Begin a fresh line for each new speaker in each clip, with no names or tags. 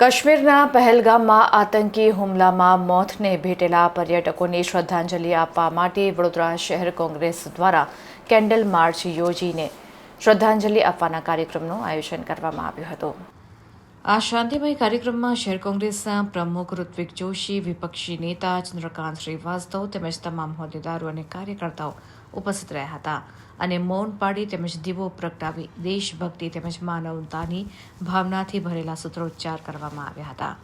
કાશ્મીરના પહેલગામમાં આતંકી હુમલામાં મોતને ભેટેલા પર્યટકોને શ્રદ્ધાંજલિ આપવા માટે વડોદરા શહેર કોંગ્રેસ દ્વારા કેન્ડલ માર્ચ યોજીને શ્રદ્ધાંજલિ આપવાના કાર્યક્રમનું આયોજન કરવામાં આવ્યું હતું. આ શાંતિમય કાર્યક્રમમાં શહેર કોંગ્રેસના પ્રમુખ ઋત્વિક જોશી, વિપક્ષી નેતા ચંદ્રકાંત શ્રીવાસ્તવ તેમજ તમામ હોદ્દેદારો અને કાર્યકર્તાઓ ઉપસ્થિત રહ્યા હતા અને મૌન પાડી તેમજ દીવો પ્રગટાવી દેશભક્તિ તેમજ માનવતાની ભાવનાથી ભરેલા સૂત્રોચ્ચાર કરવામાં આવ્યા હતા.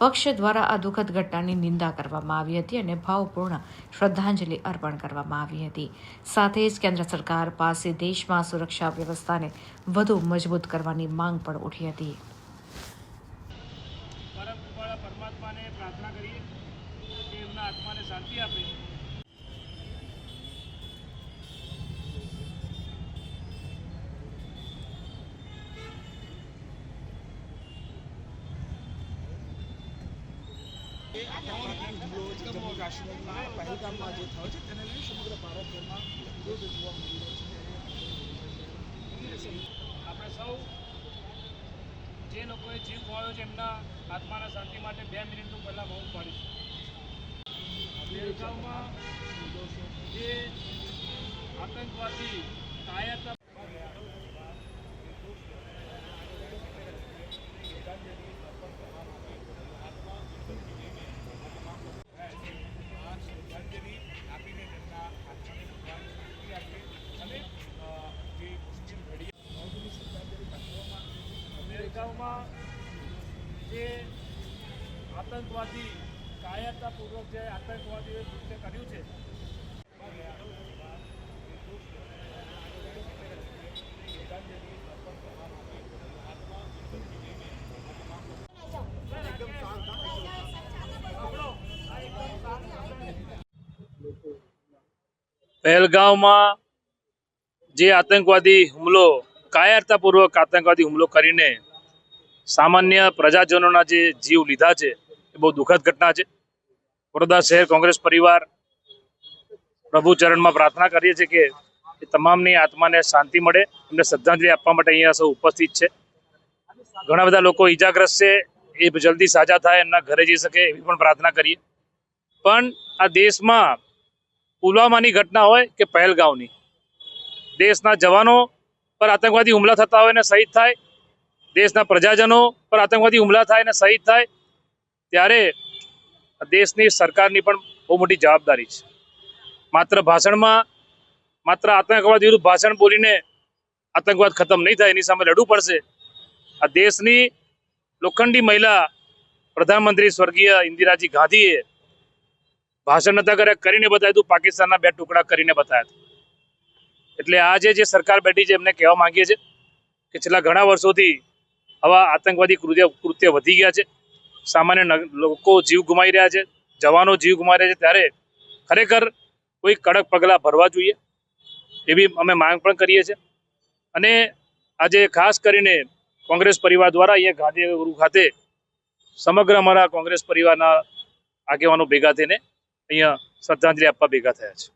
પક્ષ દ્વારા આ દુઃખદ ઘટનાની નિંદા કરવામાં આવી હતી અને ભાવપૂર્ણ શ્રદ્ધાંજલિ અર્પણ કરવામાં આવી હતી. સાથે જ કેન્દ્ર સરકાર પાસે દેશમાં સુરક્ષા વ્યવસ્થાને વધુ મજબૂત કરવાની માંગ પણ ઉઠી હતી.
જમ્મુ કાશ્મીરમાં પહેલગામમાં જે થયો છે તેને લઈને સમગ્ર ભારતભરમાં વિરોધ જોવા મળી રહ્યો છે
આપણે સૌ જે લોકોએ જીવ ગુમાવ્યો છે, એમના આત્માના શાંતિ માટે બે મિનિટનું પહેલાં મૌન પાડીશું બેલગામમાં જે આતંકવાદી કાયરતા
શ્રદ્ધાંજલિ આપીને તેમના આત્માને ભગવાન શાંતિ આપે અને અ, જે મુશ્કેલ ઘડી ભાવભીની શ્રદ્ધાંજલિ પાઠવવામાં
જે આતંકવાદી, કાયરતાપૂર્વક જે આતંકવાદીઓએ કૃત્ય કર્યું છે. પહેલગાંવમાં જે આતંકવાદી હુમલો, કાયરતાપૂર્વક આતંકવાદી હુમલો કરીને સામાન્ય પ્રજાજનોના જે જીવ લીધા છે, એ બહુ દુઃખદ ઘટના છે. વડોદરા શહેર કોંગ્રેસ પરિવાર પ્રભુ ચરણમાં પ્રાર્થના કરીએ છીએ કે એ તમામની આત્માને શાંતિ મળે, એમને શ્રદ્ધાંજલિ આપવા માટે અહીંયા સૌ ઉપસ્થિત છે. ઘણા બધા લોકો ઈજાગ્રસ્ત છે, એ જલ્દી સાજા થાય, એમના ઘરે જઈ શકે એવી પણ પ્રાર્થના કરીએ. પણ આ દેશમાં પુલવામાની ઘટના હોય કે પહેલગાંવની દેશના જવાનો પર આતંકવાદી હુમલા થતા હોય ને શહીદ થાય દેશના પ્રજાજનો પર આતંકવાદી હુમલા થાય અને શહીદ થાય, ત્યારે દેશની સરકારની પણ બહુ મોટી જવાબદારી છે. માત્ર ભાષણમાં, માત્ર આતંકવાદ વિરુદ્ધ ભાષણ બોલીને આતંકવાદ ખતમ નહીં થાય, એની સામે લડવું પડશે. આ દેશની લોખંડી મહિલા પ્રધાનમંત્રી સ્વર્ગીય ઇન્દિરાજી ગાંધીએ ભાષણ નતા કર્યા, કરીને બતાવ્યું પાકિસ્તાનના બે ટુકડા કરીને બતાવ્યા એટલે આજે જે સરકાર બેઠી છે, એમને કહેવા માંગીએ છીએ કે છેલ્લા ઘણા વર્ષોથી આવા આતંકવાદી કૃત્ય કૃત્ય વધી ગયા છે. સામાન્ય લોકો જીવ ગુમાવી રહ્યા છે. જવાનો જીવ ગુમાવી રહ્યા છે. ત્યારે ખરેખર કોઈ કડક પગલાં ભરવા જોઈએ એવી અમે માંગ પણ કરીએ છીએ. અને આજે ખાસ કરીને કોંગ્રેસ પરિવાર દ્વારા અહીંયા ગાંધીનગર ખાતે સમગ્ર અમારા કોંગ્રેસ પરિવારના આગેવાનો ભેગા થઈને અહીંયા શ્રદ્ધાંજલિ આપવા ભેગા થયા છે.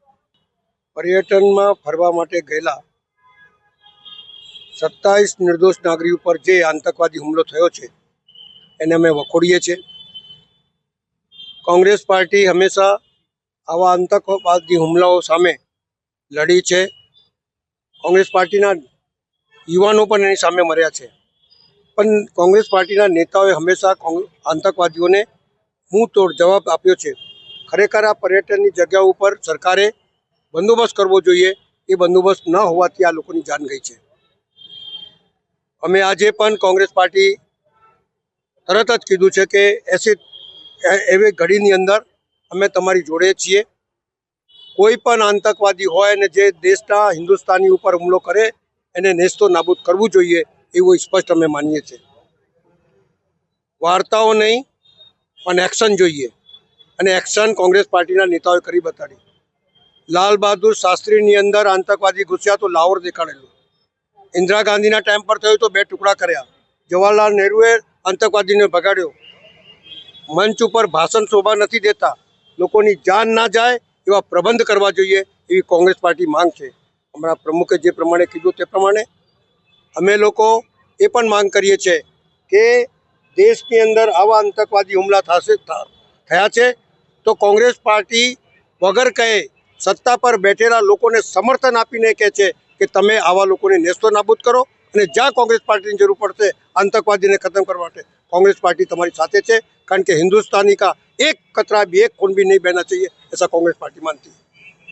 પર્યટનમાં ફરવા માટે ગયેલા સત્તાવીસ નિર્દોષ નાગરિક ઉપર જે આતંકવાદી હુમલો થયો છે, એને અમે વખોડીએ છીએ. કોંગ્રેસ પાર્ટી હંમેશા આવા આતંકવાદી હુમલાઓ સામે લડી છે. કોંગ્રેસ પાર્ટીના યુવાનો પણ એની સામે મર્યા છે. પણ કોંગ્રેસ પાર્ટીના નેતાઓએ હંમેશા આતંકવાદીઓને હું તોડ જવાબ આપ્યો છે. ખરેખર આ પર્યટનની જગ્યા ઉપર સરકારે બંદોબસ્ત કરવો જોઈએ. એ બંદોબસ્ત ન હોવાથી આ લોકોની જાન ગઈ છે. અમે આજે પણ કોંગ્રેસ પાર્ટી તરત જ કીધું છે કે એસી એવી ઘડીની અંદર અમે તમારી જોડે છીએ. કોઈ પણ આતંકવાદી હોય અને જે દેશના હિન્દુસ્તાની ઉપર હુમલો કરે, એને નેસ્તો નાબૂદ કરવું જોઈએ એવું સ્પષ્ટ અમે માનીએ છીએ. વાર્તાઓ નહીં, પણ એક્શન જોઈએ. અને એક્શન કોંગ્રેસ પાર્ટીના નેતાઓએ કરી બતાડી. લાલ બહાદુર શાસ્ત્રીની અંદર આતંકવાદી ઘૂસ્યા તો લાહોર દેખાડેલું. ઇન્દિરા ગાંધીના ટાઈમ પર થયું તો બે ટુકડા કર્યા. જવાહરલાલ નહેરુએ આતંકવાદીને ભગાડ્યો. મંચ ઉપર ભાષણ શોભા નથી દેતા. લોકોની જાન ના જાય એવા પ્રબંધ કરવા જોઈએ એવી કોંગ્રેસ પાર્ટી માંગ છે. અમારા પ્રમુખે જે પ્રમાણે કીધું તે પ્રમાણે અમે લોકો એ પણ માંગ કરીએ છીએ કે દેશની અંદર આવા આતંકવાદી હુમલા થશે થયા છે તો કોંગ્રેસ પાર્ટી વગર કહે, સત્તા પર બેઠેલા લોકોને સમર્થન આપીને કહે છે કે તમે આવા લોકોને નેસ્તો નાબૂદ કરો અને જ્યાં કોંગ્રેસ પાર્ટીની જરૂર પડશે આતંકવાદીને ખતમ કરવા માટે. કોંગ્રેસ પાર્ટી તમારી સાથે છે, કારણ કે હિન્દુસ્તાની કા એક કતરા ભી એક ખૂન ભી નહીં બહેના ચાહીએ એસા કોંગ્રેસ પાર્ટી માનતી है